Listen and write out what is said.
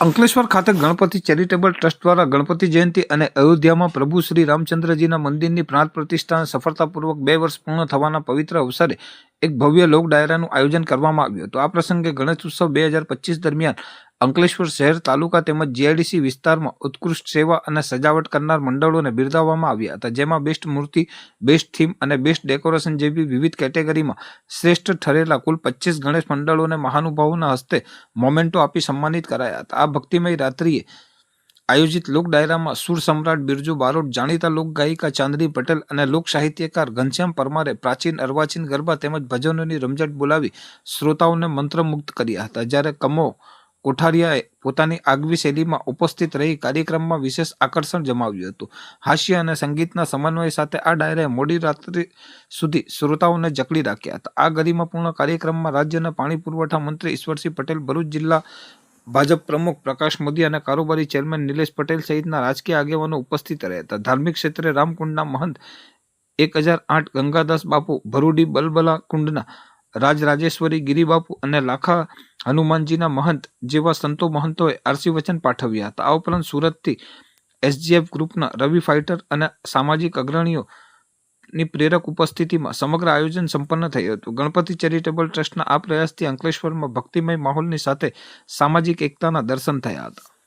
અંકલેશ્વર ખાતે Ganpati charitable trust દ્વારા ગણપતિ જયંતિ અને અયોધ્યામાં પ્રભુ શ્રી રામચંદ્રજીના મંદિરની પ્રાણ પ્રતિષ્ઠાને સફળતાપૂર્વક બે વર્ષ પૂર્ણ થવાના પવિત્ર અવસરે એક ભવ્ય લોક ડાયરાનું આયોજન કરવામાં આવ્યું હતું. આ પ્રસંગે ગણેશ ઉત્સવ બે હજાર પચીસ દરમિયાન અંકલેશ્વર શહેર તાલુકા તેમજ જીઆઈડીસી વિસ્તારમાં ઉત્કૃષ્ટ સેવા અને સજાવટ કરનાર મંડળોને બિરદાવવામાં આવ્યા હતા, જેમાં બેસ્ટ મૂર્તિ, બેસ્ટ થીમ અને બેસ્ટ ડેકોરેશન જેવી વિવિધ કેટેગરીમાં શ્રેષ્ઠ ઠરેલા કુલ પચીસ ગણેશ મંડળોને મહાનુભાવોના હસ્તે મોમેન્ટો આપી સન્માનિત કરાયા હતા. આ ભક્તિમય રાત્રિએ આયોજિત લોક ડાયરામાં સુર સમ્રાટ બિરજુ બારોટ, જાણીતા લોક ગાયિકા ચાંદની પટેલ અને લોક સાહિત્યકાર ઘનશ્યામ પરમારે પ્રાચીન અર્વાચીન ગરબા તેમજ ભજનોની રમઝટ બોલાવી શ્રોતાઓને મંત્રમુગ્ધ કર્યા હતા. જ્યારે કમો કોઠારિયાએ પોતાની આગવી શૈલીમાં ઉપસ્થિત રહી કાર્યક્રમમાં વિશેષ આકર્ષણ જમાવ્યું હતું. હાસ્ય અને સંગીતના સમન્વય સાથે આ ડાયરાએ મોડી રાત્રિ સુધી શ્રોતાઓને જકડી રાખ્યા હતા. આ ગરિમાપૂર્ણ કાર્યક્રમમાં રાજ્યના પાણી પુરવઠા મંત્રી ઈશ્વરસિંહ પટેલ, ભરૂચ જિલ્લા ભાજપ પ્રમુખ પ્રકાશ મોદી અને કારોબારી ચેરમેન નિલેશ પટેલ સહિતના રાજકીય આગેવાનો ઉપસ્થિત રહ્યા હતા. ધાર્મિક ક્ષેત્રે રામકુંડના મહંત એક હજાર આઠ ગંગાદાસ બાપુ, ભરૂડી બલબલા કુંડના રાજરાજેશ્વરી, ગિરિબાપુ અને લાખા હનુમાનજીના મહંત જેવા સંતો મહંતોએ આરસી વચન પાઠવ્યા હતા. આ ઉપરાંત સુરતથી એસજીએફ ગ્રુપના રવિ ફાઇટર અને સામાજિક અગ્રણીઓ ની પ્રેરક ઉપસ્થિતિમાં સમગ્ર આયોજન સંપન્ન થયું હતું. ગણપતિ ચેરિટેબલ ટ્રસ્ટના આ પ્રયાસથી અંકલેશ્વરમાં ભક્તિમય માહોલની સાથે સામાજિક એકતાના દર્શન થયા હતા.